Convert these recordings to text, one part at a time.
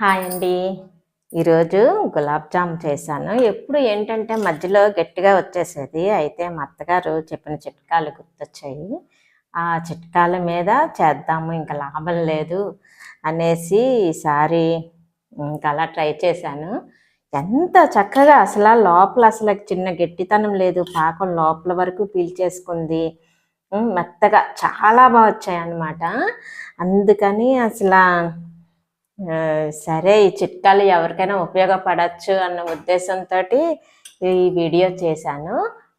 Hi అండి. ఈరోజు గులాబ్ జామ్ చేశాను. ఎప్పుడు ఏంటంటే మధ్యలో గట్టిగా వచ్చేసేది. అయితే మా అత్తగారు చెప్పిన చిట్కాలు గుర్తొచ్చాయి. ఆ చిట్కాల మీద చేద్దాము ఇంకా లాభం లేదు అనేసి ఈసారి ఇంకా అలా ట్రై చేశాను. ఎంత చక్కగా అసలు లోపల అసలు చిన్న గట్టితనం లేదు. పాకం లోపల వరకు పీల్చేసుకుంది మెత్తగా చాలా బాగా వచ్చాయి అన్నమాట అందుకని అసలు సరే ఈ చిట్కాలు ఎవరికైనా ఉపయోగపడచ్చు అన్న ఉద్దేశంతో ఈ వీడియో చేశాను.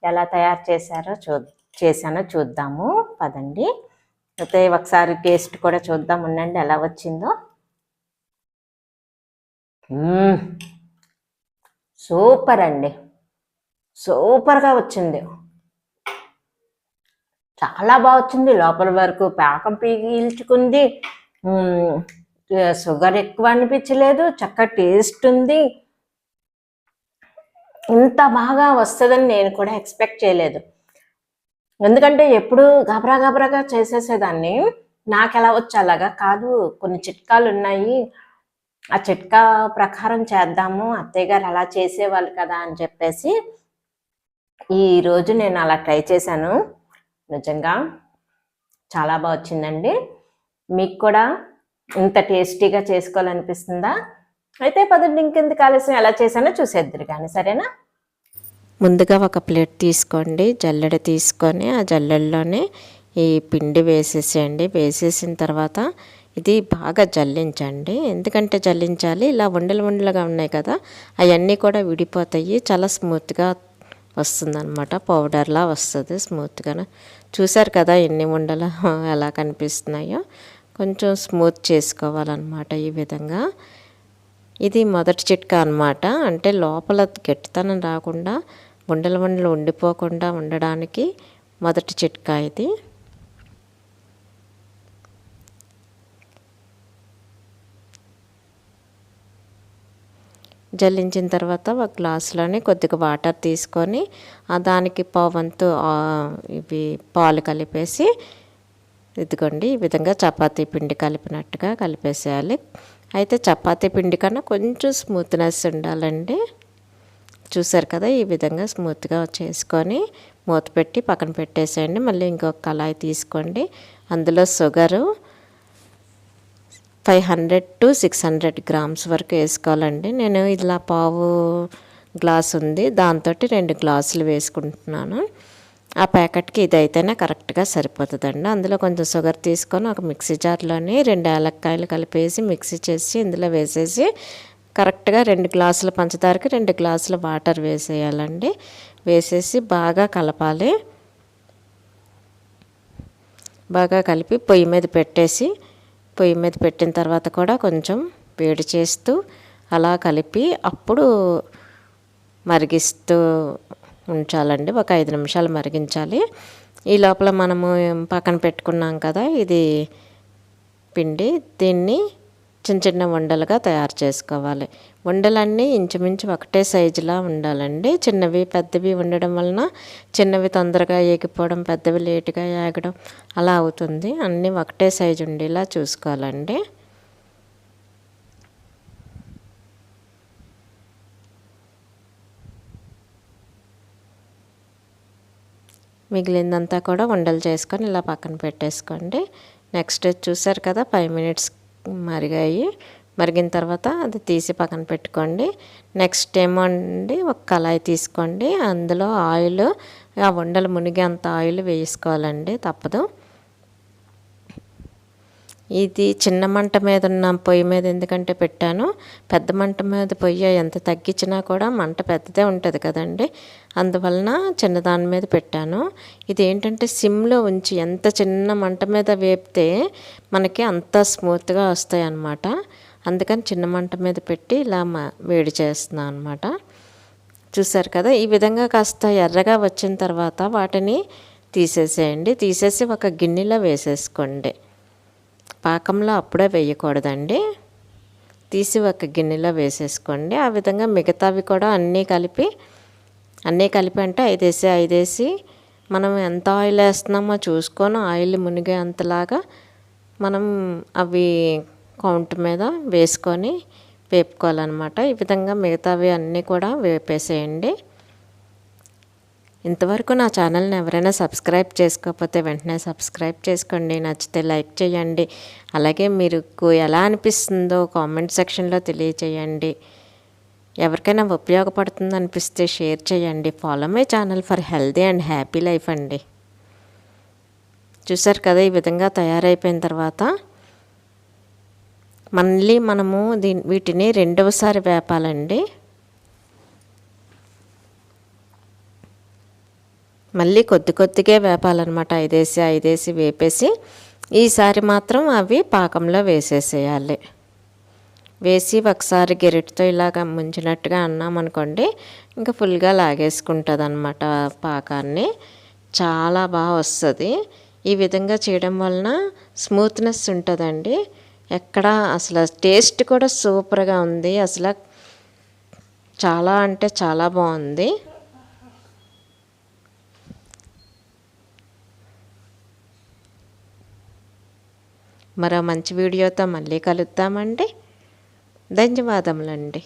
ఎలా తయారు చేశారో చూ చేశానో చూద్దాము. పదండి. అయితే ఒకసారి టేస్ట్ కూడా చూద్దాం. ఉండండి ఎలా వచ్చిందో. సూపర్ అండి. సూపర్గా వచ్చింది. చాలా బాగా వచ్చింది. లోపల వరకు పాకం పీల్చుకుంది. షుగర్ ఎక్కువ అనిపించలేదు చక్క టేస్ట్ ఉంది. ఇంత బాగా వస్తుందని నేను కూడా ఎక్స్పెక్ట్ చేయలేదు. ఎందుకంటే ఎప్పుడు గబరా గబరాగా చేసేసేదాన్ని. నాకు ఎలా వచ్చి అలాగా కాదు కొన్ని చిట్కాలు ఉన్నాయి. ఆ చిట్కా ప్రకారం చేద్దాము అత్తయ్య గారు అలా చేసేవాళ్ళు కదా అని చెప్పేసి ఈరోజు నేను అలా ట్రై చేశాను. నిజంగా చాలా బాగా వచ్చిందండి. మీకు కూడా ఇంత టేస్టీగా చేసుకోవాలనిపిస్తుందా? అయితే పదండి ఇంకెందుకు ఆలస్యం ఎలా చేశానో చూసేద్దరు కానీ సరేనా? ముందుగా ఒక ప్లేట్ తీసుకోండి జల్లెడ తీసుకొని ఆ జల్లెడలోనే ఈ పిండి వేసేసేయండి. వేసేసిన తర్వాత ఇది బాగా జల్లించండి. ఎందుకంటే జల్లించాలి ఇలా ఉండలు ఉండలుగా ఉన్నాయి కదా అవన్నీ కూడా విడిపోతాయి. చాలా స్మూత్గా వస్తుందన్నమాట. పౌడర్లా వస్తుంది స్మూత్గా చూసారు కదా ఎన్ని ఉండలు ఎలా కనిపిస్తున్నాయో. కొంచెం స్మూత్ చేసుకోవాలన్నమాట ఈ విధంగా. ఇది మొదటి చిట్కా అన్నమాట. అంటే లోపల గట్టితనం రాకుండా ఉండలు ఉండలు ఉండిపోకుండా ఉండడానికి మొదటి చిట్కా ఇది. జల్లించిన తర్వాత ఒక గ్లాసులోనే కొద్దిగా వాటర్ తీసుకొని దానికి పావంతు ఇవి పాలు కలిపేసి ఇదిగోండి ఈ విధంగా చపాతీ పిండి కలిపినట్టుగా కలిపేసేయాలి. అయితే చపాతీ పిండి కన్నా కొంచెం స్మూత్నెస్ ఉండాలండి. చూసారు కదా ఈ విధంగా స్మూత్గా చేసుకొని మూత పెట్టి పక్కన పెట్టేసేయండి. మళ్ళీ ఇంకొక కళాయి తీసుకోండి. అందులో sugar five hundred to six hundred grams వరకు వేసుకోవాలండి. నేను ఇలా పావు గ్లాస్ ఉంది. దాంతో రెండు గ్లాసులు వేసుకుంటున్నాను. ఆ ప్యాకెట్కి ఇది అయితేనే కరెక్ట్గా సరిపోతుందండి. అందులో కొంచెం షుగర్ తీసుకొని ఒక మిక్సీ జార్లోని రెండు ఏలక్కాయలు కలిపేసి మిక్సీ చేసి ఇందులో వేసేసి కరెక్ట్గా రెండు గ్లాసుల పంచదారకి రెండు గ్లాసుల వాటర్ వేసేయాలండి. వేసేసి బాగా కలపాలి. బాగా కలిపి పొయ్యి మీద పెట్టేసి పొయ్యి మీద పెట్టిన తర్వాత కూడా కొంచెం వేడి చేస్తూ అలా కలిపి అప్పుడు మరిగిస్తూ ఉంచాలండి. ఒక ఐదు నిమిషాలు మరిగించాలి. ఈ లోపల మనము పక్కన పెట్టుకున్నాం కదా ఇది పిండి. దీన్ని చిన్న చిన్న ఉండలుగా తయారు చేసుకోవాలి. ఉండలన్నీ ఇంచుమించు ఒకటే సైజులా ఉండాలండి. చిన్నవి పెద్దవి ఉండడం వలన చిన్నవి తొందరగా ఏగిపోవడం పెద్దవి లేటుగా ఏగడం అలా అవుతుంది. అన్నీ ఒకటే సైజు ఉండేలా చూసుకోవాలండి. మిగిలిందంతా కూడా ఉండలు చేసుకొని ఇలా పక్కన పెట్టేసుకోండి. నెక్స్ట్ చూసారు కదా ఫైవ్ మినిట్స్ మరిగాయి. మరిగిన తర్వాత అది తీసి పక్కన పెట్టుకోండి. నెక్స్ట్ ఏమో అండి ఒక కళాయి తీసుకోండి. అందులో ఆయిల్ ఆ ఉండలు మునిగేంత ఆయిల్ వేసుకోవాలండి తప్పదు. ఇది చిన్న మంట మీద ఉన్న పొయ్యి మీద ఎందుకంటే పెట్టాను. పెద్ద మంట మీద పొయ్యి ఎంత తగ్గించినా కూడా మంట పెద్దదే ఉంటుంది కదండి. అందువలన చిన్నదాని మీద పెట్టాను. ఇది ఏంటంటే సిమ్లో ఉంచి ఎంత చిన్న మంట మీద వేపితే మనకి అంత స్మూత్గా వస్తాయి అన్నమాట అందుకని చిన్న మంట మీద పెట్టి ఇలా వేడి చేస్తున్నాను అనమాట చూసారు కదా ఈ విధంగా కాస్త ఎర్రగా వచ్చిన తర్వాత వాటిని తీసేసేయండి. తీసేసి ఒక గిన్నెలో వేసేసుకోండి. పాకంలో అప్పుడే వేయకూడదండి. తీసి ఒక గిన్నెలో వేసేసుకోండి. ఆ విధంగా మిగతావి కూడా అన్నీ కలిపి అన్నీ కలిపి అంటే ఐదేసి ఐదేసి. మనం ఎంత ఆయిల్ వేస్తున్నామో చూసుకొని ఆయిల్ మునిగే అంతలాగా మనం అవి కౌంట్ మీద వేసుకొని వేపుకోవాలన్నమాట. ఈ విధంగా మిగతావి అన్నీ కూడా వేపేసేయండి. ఇంతవరకు నా ఛానల్ని ఎవరైనా సబ్స్క్రైబ్ చేసుకోకపోతే వెంటనే సబ్స్క్రైబ్ చేసుకోండి నచ్చితే లైక్ చేయండి. అలాగే మీకు ఎలా అనిపిస్తుందో కామెంట్ సెక్షన్లో తెలియచేయండి. ఎవరికైనా ఉపయోగపడుతుంది అనిపిస్తే షేర్ చేయండి. Follow my channel for healthy and happy life అండి. చూసారు కదా ఈ విధంగా తయారైపోయిన తర్వాత మళ్ళీ మనము దీని వీటిని రెండవసారి వేపాలండి. మళ్ళీ కొద్ది కొద్దిగా వేపాలన్నమాట. ఐదేసి ఐదేసి వేపేసి ఈసారి మాత్రం అవి పాకంలో వేసేసేయాలి. వేసి ఒకసారి గెరిటితో ఇలాగ ముంచినట్టుగా అన్నామనుకోండి ఇంకా ఫుల్గా లాగేసుకుంటుంది అనమాట పాకాన్ని. చాలా బాగా వస్తుంది. ఈ విధంగా చేయడం వలన స్మూత్నెస్ ఉంటుందండి. ఎక్కడ అసలు టేస్ట్ కూడా సూపర్గా ఉంది. అసలు చాలా అంటే చాలా బాగుంది. మరో మంచి వీడియోతో మళ్ళీ కలుద్దామండి. ధన్యవాదములండి.